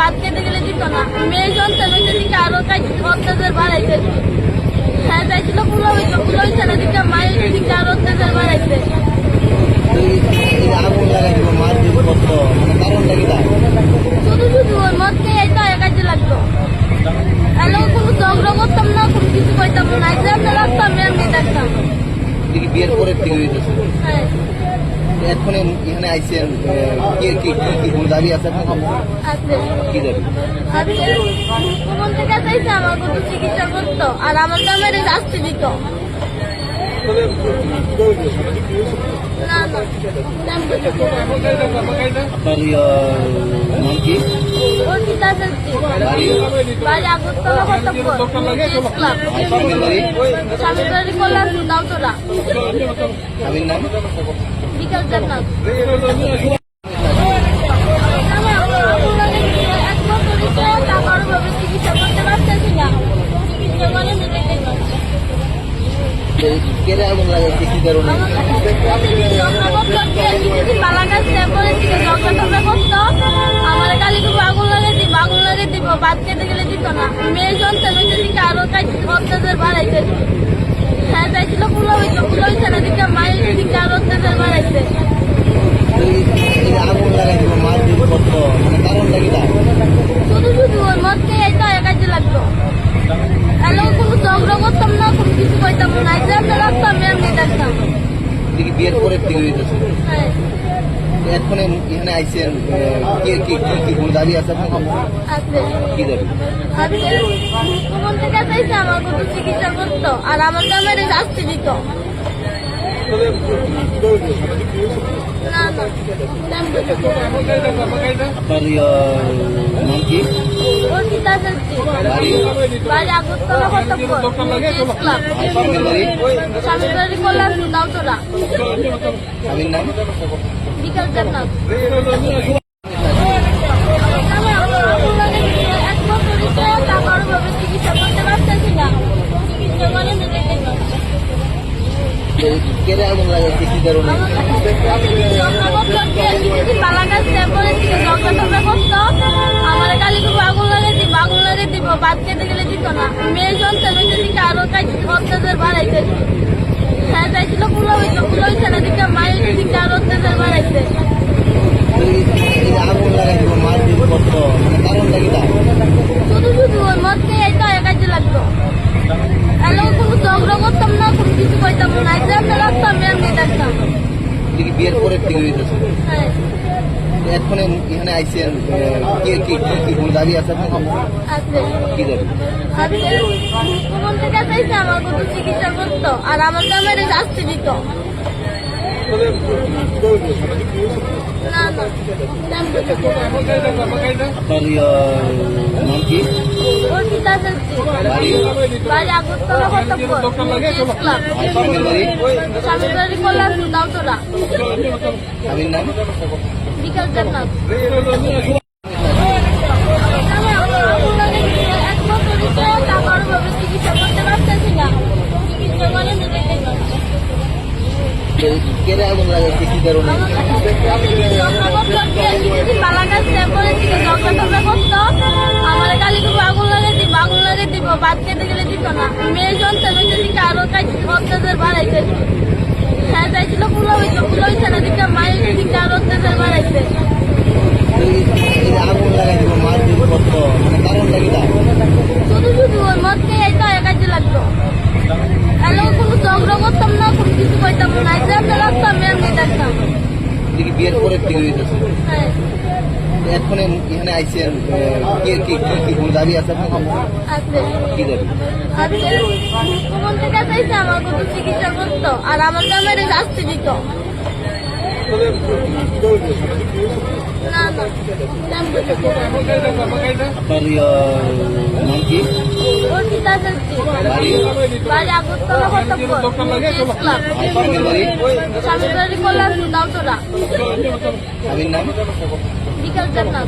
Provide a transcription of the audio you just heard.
বাদ কেটে গেলে দিত না। মেয়ে সন্তান হইতে দিকে আরও অত্যাচার বাড়াইছে। হ্যাঁ চাইছিল পুরো হইতো পুরো হইছে না দিকে মায়ের দিকে আরও অত্যাচার বাড়াইছে। শুধু শুধু ওই মদ খেয়ে এই তো লাগতো হ্যালো কোনো ঝগড়া করতাম না কোনো কিছু করতাম না। আমরা রাখতাম এমনি দেখতাম। বিয়ের পরের থেকে হ্যাঁ। এখন এখানে আইসেন কি কি কি কি কোনো দাবি আছে আপনার কি দাবি আমি কোন থেকে চাইছে আমার কত চিকিৎসা করতো আর আমার গ্রামের শাস্তি দিত না না জানতে চাইছি না। আপনার নাম কি? অর্পিতা শাস্তি বাড়ি বাড়ি আগরতলা কর্তব্য ইসলাম আর স্বামীর বাড়ি স্বামীর বাড়ি কল্যাণ দাউতরা স্বামীর নাম বিকাশ দেবনাথ চিকিৎসা করতে পারতেছি না চিকিৎসা করে মেনে কেটে আগুন লাগাইছে কি কারণে আমার কালী আগুন লাগিয়ে দিব বাদ কেটে গেলে দিত না মেয়ে সন্তান হইতে দিকে আরও কাজ অত্যাচার বাড়াইছে হ্যাঁ চাইছিল পুরো হইতো পুরো হইছে না দিকে মায়ের দিকে আরও অত্যাচার বাড়াইছে এই এই আগুন লাগাই দিব মার দিব কত মানে কারণটা কি তার শুধু শুধু ওই মদ খেয়ে এই তো কাজে লাগতো হ্যালো কোনো ঝগড়া করতাম না কোনো কিছু করতাম না এই যে আমরা রাখতাম এমনি দেখতাম হইতেছে হ্যাঁ এখন এখানে আইছেন আহ, কি কি কি কি কোনো দাবি আছে আপনার? কি দাবি আজকে কোন থেকে চাইছে আমার কোনো চিকিৎসা করতো আর আমার গ্রামের শাস্তি দিত। না না। জানতে চাইছি না। আপনার নাম কি? বিকাশ দেবনাথ চিকিৎসা করতে পারতেছি না চিকিৎসা করে মেনে এই কেটে আগুন লাগাইছে কি কারণে আমার কালীকে আগুন লাগিয়ে দিব আগুন লাগিয়ে দিব বাদ কেটে গেলে দিত না মেয়ে সন্তান হইতে দিকে আরও কাজ অত্যাচার বাড়াইছে। হ্যাঁ চাইছিল পুরো হইতো পুরো হইছে না দিকে মায়ের দিকে আরও অত্যাচার বাড়াইছে। শুধু শুধু ওই মদ খেয়ে এই তো কাজে লাগতো হ্যালো কোনো ঝগড়া করতাম না কোনো কিছু করতাম না। আমরা রাখতাম এমনি দেখতাম। বিয়ের থেকে হইতেছে হ্যাঁ। এখন এখানে আইছেন কে কি কি কি কোনো দাবি আছে কি দাবি? আমি কোন কাছে চাইছে আমার কোনো চিকিৎসা করতো আর আমার গ্রামের শাস্তি দিত। আপনার নাম কি? অর্পিতা শাস্তি বাড়ি আগরতলা কর্তব্য ইসলাম আর স্বামীর বাড়ি স্বামীর বাড়ি কল্যাণ দাউতরা স্বামীর নাম। বিকাশ দেবনাথ চিকিৎসা করতে পারতেছি না চিকিৎসা করে মেনে এই কেটে আগুন লাগাইছে কি কারণে আমার কালীকে আগুন লাগিয়ে দিব আগুন লাগিয়ে দিব বাদ কেটে গেলে দিত না মেয়ে সন্তান দিকে আরও অত্যাচার বাড়াইছে। হ্যাঁ চাইছিল পুরো হইতো পুরো হইছে না দিকে মায়ের দিকে আরও অত্যাচার বাড়াইছে। শুধু শুধু ওই মদ খেয়ে তো কাজে লাগতো। হ্যালো কোনো ঝগড়া করতাম না কোনো কিছু করতাম না। যে রাখতাম এমনি দেখতাম বিয়ের হ্যাঁ। এখন এখানে আইছেন আহ, কি কি কি কি কোনো দাবি আছে আপনার? আছে। কি দাবি? কোন থেকে চাইছে আমার কোনো চিকিৎসা করতো আর আমার গ্রামের শাস্তি দিত না না জানতে চাইছি না। আপনার ইয়া, নাম কি? বাড়ি। নাম?